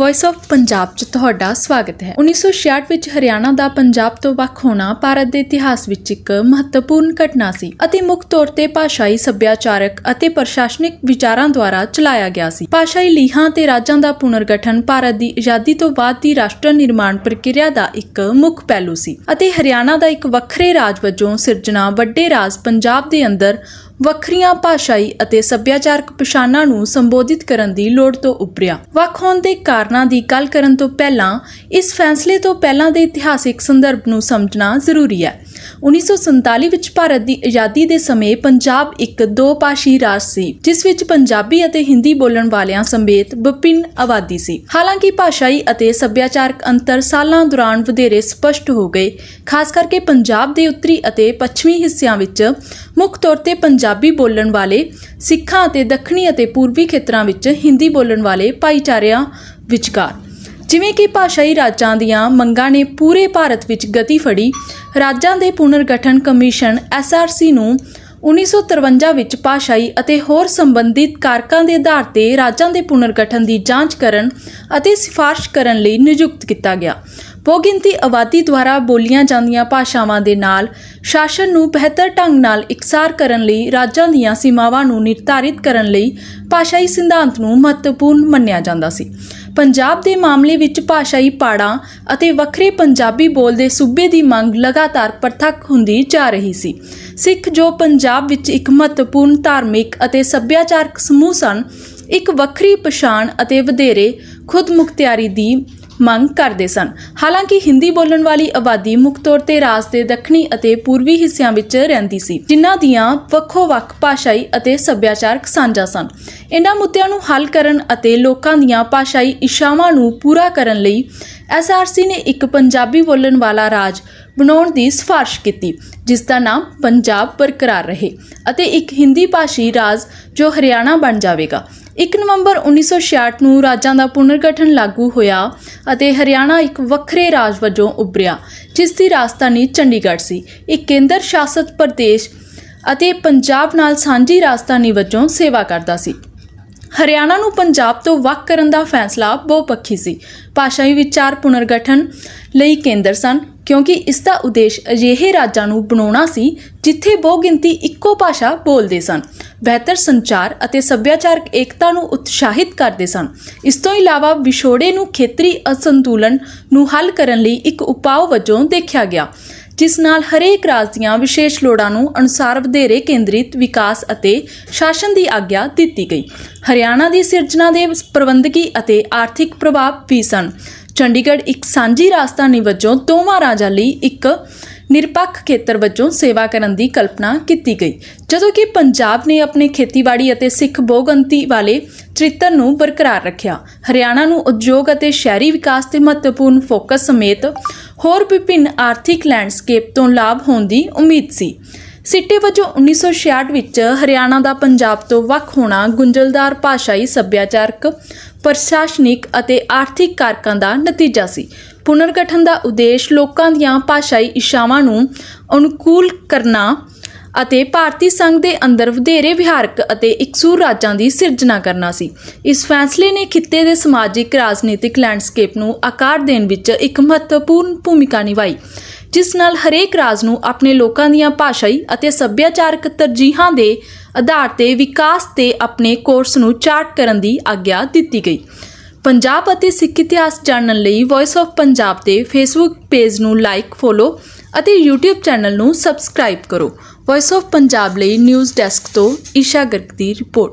Voice of Punjab 'ਚ ਤੁਹਾਡਾ ਸਵਾਗਤ ਹੈ। 1966 ਵਿੱਚ ਹਰਿਆਣਾ ਦਾ ਪੰਜਾਬ ਤੋਂ ਵੱਖ ਹੋਣਾ ਭਾਰਤ ਦੇ ਇਤਿਹਾਸ ਵਿੱਚ ਇੱਕ ਮਹੱਤਵਪੂਰਨ ਘਟਨਾ ਸੀ ਅਤੇ ਮੁੱਖ ਤੌਰ ਤੇ ਭਾਸ਼ਾਈ ਸੱਭਿਆਚਾਰਕ ਅਤੇ ਪ੍ਰਸ਼ਾਸਨਿਕ ਵਿਚਾਰਾਂ ਦੁਆਰਾ ਚਲਾਇਆ ਗਿਆ ਸੀ। ਭਾਸ਼ਾਈ ਲੀਹਾਂ ਤੇ ਰਾਜਾਂ ਦਾ ਪੁਨਰਗਠਨ ਭਾਰਤ ਦੀ ਆਜ਼ਾਦੀ ਤੋਂ ਬਾਅਦ ਦੀ ਰਾਸ਼ਟਰ ਨਿਰਮਾਣ ਪ੍ਰਕਿਰਿਆ ਦਾ ਇੱਕ ਮੁੱਖ ਪਹਿਲੂ ਸੀ ਅਤੇ ਹਰਿਆਣਾ ਦਾ ਇੱਕ ਵੱਖਰੇ ਰਾਜ ਵਜੋਂ ਸਿਰਜਣਾ ਵੱਡੇ ਰਾਜ ਪੰਜਾਬ ਦੇ ਅੰਦਰ ਵੱਖਰੀਆਂ ਭਾਸ਼ਾਈ ਅਤੇ ਸੱਭਿਆਚਾਰਕ ਪਛਾਣਾਂ ਨੂੰ ਸੰਬੋਧਿਤ ਕਰਨ ਦੀ ਲੋੜ ਤੋਂ ਉੱਪਰਿਆ ਵੱਖ ਹੋਣ ਦੇ ਕਾਰਨ ਦੀ ਗੱਲ ਕਰਨ ਤੋਂ ਪਹਿਲਾਂ, ਇਸ ਫੈਸਲੇ ਤੋਂ ਪਹਿਲਾਂ ਦੇ ਇਤਿਹਾਸਿਕ ਸੰਦਰਭ ਨੂੰ ਸਮਝਣਾ ਜ਼ਰੂਰੀ ਹੈ। 1947 ਵਿੱਚ ਭਾਰਤ ਦੀ ਆਜ਼ਾਦੀ ਦੇ ਸਮੇਂ ਪੰਜਾਬ ਇੱਕ ਦੋ ਭਾਸ਼ੀ ਰਾਜ ਸੀ, ਜਿਸ ਵਿੱਚ ਪੰਜਾਬੀ ਅਤੇ ਹਿੰਦੀ ਬੋਲਣ ਵਾਲਿਆਂ ਸਮੇਤ ਵਿਭਿੰਨ ਆਬਾਦੀ ਸੀ। ਹਾਲਾਂਕਿ ਭਾਸ਼ਾਈ ਅਤੇ ਸੱਭਿਆਚਾਰਕ ਅੰਤਰ ਸਾਲਾਂ ਦੌਰਾਨ ਵਧੇਰੇ ਸਪਸ਼ਟ ਹੋ ਗਏ, ਖਾਸ ਕਰਕੇ ਪੰਜਾਬ ਦੇ ਉੱਤਰੀ ਅਤੇ ਪੱਛਮੀ ਹਿੱਸਿਆਂ ਵਿੱਚ ਮੁੱਖ ਤੌਰ ਤੇ ਪੰਜਾਬੀ ਬੋਲਣ ਵਾਲੇ, ਸਿੱਖਾਂ ਅਤੇ ਦੱਖਣੀ ਅਤੇ ਪੂਰਬੀ ਖੇਤਰਾਂ ਵਿੱਚ ਹਿੰਦੀ ਬੋਲਣ ਵਾਲੇ ਭਾਈਚਾਰਿਆਂ ਵਿਚਕਾਰ। ਜਿਵੇਂ ਕਿ ਭਾਸ਼ਾਈ ਰਾਜਾਂ ਦੀਆਂ ਮੰਗਾਂ ਨੇ ਪੂਰੇ ਭਾਰਤ ਵਿੱਚ ਗਤੀ ਫੜੀ। ਰਾਜਾਂ ਦੇ ਪੁਨਰਗਠਨ ਕਮਿਸ਼ਨ ਐਸਆਰਸੀ ਨੂੰ 1953 ਵਿੱਚ ਭਾਸ਼ਾਈ ਅਤੇ ਹੋਰ ਸੰਬੰਧਿਤ ਕਾਰਕਾਂ ਦੇ ਆਧਾਰ ਤੇ ਰਾਜਾਂ ਦੇ ਪੁਨਰਗਠਨ ਦੀ ਜਾਂਚ ਕਰਨ ਅਤੇ ਸਿਫਾਰਸ਼ ਕਰਨ ਲਈ ਨਿਯੁਕਤ ਕੀਤਾ ਗਿਆ। ਬਹੁਗਿਣਤੀ ਆਬਾਦੀ ਦੁਆਰਾ ਬੋਲੀਆਂ ਜਾਂਦੀਆਂ ਭਾਸ਼ਾਵਾਂ ਦੇ ਨਾਲ ਸ਼ਾਸਨ ਨੂੰ ਬਿਹਤਰ ਢੰਗ ਨਾਲ ਇਕਸਾਰ ਕਰਨ ਲਈ ਰਾਜਾਂ ਦੀਆਂ ਸੀਮਾਵਾਂ ਨੂੰ ਨਿਰਧਾਰਿਤ ਕਰਨ ਲਈ ਭਾਸ਼ਾਈ ਸਿਧਾਂਤ ਨੂੰ ਮਹੱਤਵਪੂਰਨ ਮੰਨਿਆ ਜਾਂਦਾ ਸੀ। ਪੰਜਾਬ ਦੇ ਮਾਮਲੇ ਵਿੱਚ ਭਾਸ਼ਾਈ ਪਾੜਾਂ ਅਤੇ ਵੱਖਰੇ ਪੰਜਾਬੀ ਬੋਲਦੇ ਸੂਬੇ ਦੀ ਮੰਗ ਲਗਾਤਾਰ ਪ੍ਰਤੱਖ ਹੁੰਦੀ ਜਾ ਰਹੀ ਸੀ। ਸਿੱਖ ਜੋ ਪੰਜਾਬ ਵਿੱਚ ਇੱਕ ਮਹੱਤਵਪੂਰਨ ਧਾਰਮਿਕ ਅਤੇ ਸੱਭਿਆਚਾਰਕ ਸਮੂਹ ਸਨ, ਇੱਕ ਵੱਖਰੀ ਪਛਾਣ ਅਤੇ ਵਧੇਰੇ ਖੁਦਮੁਖਤਿਆਰੀ ਦੀ ਮੰਗ ਕਰਦੇ ਸਨ। ਹਾਲਾਂਕਿ ਹਿੰਦੀ ਬੋਲਣ ਵਾਲੀ ਆਬਾਦੀ ਮੁੱਖ ਤੌਰ ਤੇ ਰਾਜ ਦੇ ਦੱਖਣੀ ਅਤੇ ਪੂਰਬੀ ਹਿੱਸਿਆਂ ਵਿੱਚ ਰਹਿੰਦੀ ਸੀ, ਜਿਨ੍ਹਾਂ ਦੀਆਂ ਵੱਖੋ-ਵੱਖ ਭਾਸ਼ਾਈ ਅਤੇ ਸੱਭਿਆਚਾਰਕ ਸਾਂਝਾ ਸਨ। ਇਹਨਾਂ ਮੁੱਦਿਆਂ ਨੂੰ ਹੱਲ ਕਰਨ ਅਤੇ ਲੋਕਾਂ ਦੀਆਂ ਭਾਸ਼ਾਈ ਇੱਛਾਵਾਂ ਨੂੰ ਪੂਰਾ ਕਰਨ ਲਈ ਐਸਆਰਸੀ ਨੇ ਇੱਕ ਪੰਜਾਬੀ ਬੋਲਣ ਵਾਲਾ ਰਾਜ ਬਣਾਉਣ ਦੀ ਸਿਫਾਰਿਸ਼ ਕੀਤੀ, ਜਿਸ ਦਾ ਨਾਮ ਪੰਜਾਬ ਬਰਕਰਾਰ ਰਹੇ ਅਤੇ ਇੱਕ ਹਿੰਦੀ ਭਾਸ਼ੀ ਰਾਜ ਜੋ ਹਰਿਆਣਾ ਬਣ ਜਾਵੇਗਾ। 1 ਨਵੰਬਰ 1966 ਨੂੰ ਰਾਜਾਂ ਦਾ ਪੁਨਰਗਠਨ ਲਾਗੂ ਹੋਇਆ ਅਤੇ ਹਰਿਆਣਾ ਇੱਕ ਵੱਖਰੇ ਰਾਜ ਵਜੋਂ ਉੱਭਰਿਆ, ਜਿਸ ਦੀ ਰਾਜਧਾਨੀ ਚੰਡੀਗੜ੍ਹ ਸੀ। ਇਹ ਕੇਂਦਰ ਸ਼ਾਸਤ ਪ੍ਰਦੇਸ਼ ਅਤੇ ਪੰਜਾਬ ਨਾਲ ਸਾਂਝੀ ਰਾਜਧਾਨੀ ਵਜੋਂ ਸੇਵਾ ਕਰਦਾ ਸੀ। ਹਰਿਆਣਾ ਨੂੰ ਪੰਜਾਬ ਤੋਂ ਵੱਖ ਕਰਨ ਦਾ ਫੈਸਲਾ ਬਹੁਪੱਖੀ ਸੀ। ਭਾਸ਼ਾਈ ਵਿਚਾਰ ਪੁਨਰਗਠਨ ਲਈ ਕੇਂਦਰ ਸਨ, ਕਿਉਂਕਿ ਇਸ ਦਾ ਉਦੇਸ਼ ਅਜਿਹੇ ਰਾਜਾਂ ਨੂੰ ਬਣਾਉਣਾ ਸੀ ਜਿੱਥੇ ਬਹੁਗਿਣਤੀ ਇੱਕੋ ਭਾਸ਼ਾ ਬੋਲਦੇ ਸਨ, ਬਿਹਤਰ ਸੰਚਾਰ ਅਤੇ ਸੱਭਿਆਚਾਰਕ ਏਕਤਾ ਨੂੰ ਉਤਸ਼ਾਹਿਤ ਕਰਦੇ ਸਨ। ਇਸ ਤੋਂ ਇਲਾਵਾ ਵਿਛੋੜੇ ਨੂੰ ਖੇਤਰੀ ਅਸੰਤੁਲਨ ਨੂੰ ਹੱਲ ਕਰਨ ਲਈ ਇੱਕ ਉਪਾਅ ਵਜੋਂ ਦੇਖਿਆ ਗਿਆ। ਜਿਸ ਨਾਲ ਹਰੇਕ ਰਾਜ ਦੀਆਂ ਵਿਸ਼ੇਸ਼ ਲੋੜਾਂ ਨੂੰ ਅਨੁਸਾਰ ਵਧੇਰੇ ਕੇਂਦਰਿਤ ਵਿਕਾਸ ਅਤੇ ਸ਼ਾਸਨ ਦੀ ਆਗਿਆ ਦਿੱਤੀ ਗਈ। ਹਰਿਆਣਾ ਦੀ ਸਿਰਜਣਾ ਦੇ ਪ੍ਰਬੰਧਕੀ ਅਤੇ ਆਰਥਿਕ ਪ੍ਰਭਾਵ ਵੀ ਸਨ। ਚੰਡੀਗੜ੍ਹ ਇੱਕ ਸਾਂਝੀ ਰਾਜਧਾਨੀ ਵਜੋਂ ਦੋਵਾਂ ਰਾਜਾਂ ਲਈ ਇੱਕ ਨਿਰਪੱਖ ਖੇਤਰ ਵਜੋਂ ਸੇਵਾ ਕਰਨ ਦੀ ਕਲਪਨਾ ਕੀਤੀ ਗਈ। ਜਦੋਂ ਕਿ ਪੰਜਾਬ ਨੇ ਆਪਣੇ ਖੇਤੀਬਾੜੀ ਅਤੇ ਸਿੱਖ ਬਹੁਗੰਤੀ ਵਾਲੇ ਚਰਿੱਤਰ ਨੂੰ ਬਰਕਰਾਰ ਰੱਖਿਆ, ਹਰਿਆਣਾ ਨੂੰ ਉਦਯੋਗ ਅਤੇ ਸ਼ਹਿਰੀ ਵਿਕਾਸ ਤੇ ਮਹੱਤਵਪੂਰਨ ਫੋਕਸ ਸਮੇਤ ਹੋਰ ਵਿਭਿੰਨ ਆਰਥਿਕ ਲੈਂਡਸਕੇਪ ਤੋਂ ਲਾਭ ਹੋਣ ਦੀ ਉਮੀਦ ਸੀ। ਸਿੱਟੇ ਵਜੋਂ 1966 ਵਿੱਚ ਹਰਿਆਣਾ ਦਾ ਪੰਜਾਬ ਤੋਂ ਵੱਖ ਹੋਣਾ ਗੁੰਝਲਦਾਰ ਭਾਸ਼ਾਈ ਸੱਭਿਆਚਾਰਕ ਪ੍ਰਸ਼ਾਸਨਿਕ ਅਤੇ ਆਰਥਿਕ ਕਾਰਕਾਂ ਦਾ ਨਤੀਜਾ ਸੀ। ਪੁਨਰਗਠਨ ਦਾ ਉਦੇਸ਼ ਲੋਕਾਂ ਦੀਆਂ ਭਾਸ਼ਾਈ ਇੱਛਾਵਾਂ ਨੂੰ ਅਨੁਕੂਲ ਕਰਨਾ ਅਤੇ ਭਾਰਤੀ ਸੰਘ ਦੇ ਅੰਦਰ ਵਧੇਰੇ ਵਿਹਾਰਕ ਅਤੇ ਇਕਸੂਰ ਰਾਜਾਂ ਦੀ ਸਿਰਜਣਾ ਕਰਨਾ ਸੀ। ਇਸ ਫੈਸਲੇ ਨੇ ਖਿੱਤੇ ਦੇ ਸਮਾਜਿਕ, ਰਾਜਨੀਤਿਕ ਲੈਂਡਸਕੇਪ ਨੂੰ ਆਕਾਰ ਦੇਣ ਵਿੱਚ ਇੱਕ ਮਹੱਤਵਪੂਰਨ ਭੂਮਿਕਾ ਨਿਭਾਈ। ਜਿਸ ਨਾਲ ਹਰੇਕ ਰਾਜ ਨੂੰ ਆਪਣੇ ਲੋਕਾਂ ਦੀਆਂ ਭਾਸ਼ਾਈ ਅਤੇ ਸੱਭਿਆਚਾਰਕ ਤਰਜੀਹਾਂ ਦੇ ਆਧਾਰ ਤੇ ਵਿਕਾਸ ਤੇ ਆਪਣੇ ਕੋਰਸ ਨੂੰ ਚਾਰਟ ਕਰਨ ਦੀ ਆਗਿਆ ਦਿੱਤੀ ਗਈ। ਪੰਜਾਬ ਅਤੇ ਸਿੱਖ ਇਤਿਹਾਸ ਜਾਣਨ ਲਈ ਵੌਇਸ ਆਫ ਪੰਜਾਬ ਦੇ ਫੇਸਬੁੱਕ ਪੇਜ ਨੂੰ ਲਾਈਕ ਫੋਲੋ ਅਤੇ YouTube ਚੈਨਲ ਨੂੰ ਸਬਸਕ੍ਰਾਈਬ ਕਰੋ। ਵੌਇਸ ਆਫ ਪੰਜਾਬ ਲਈ ਨਿਊਜ਼ ਡੈਸਕ ਤੋਂ ਈਸ਼ਾ ਗਰਗ ਦੀ ਰਿਪੋਰਟ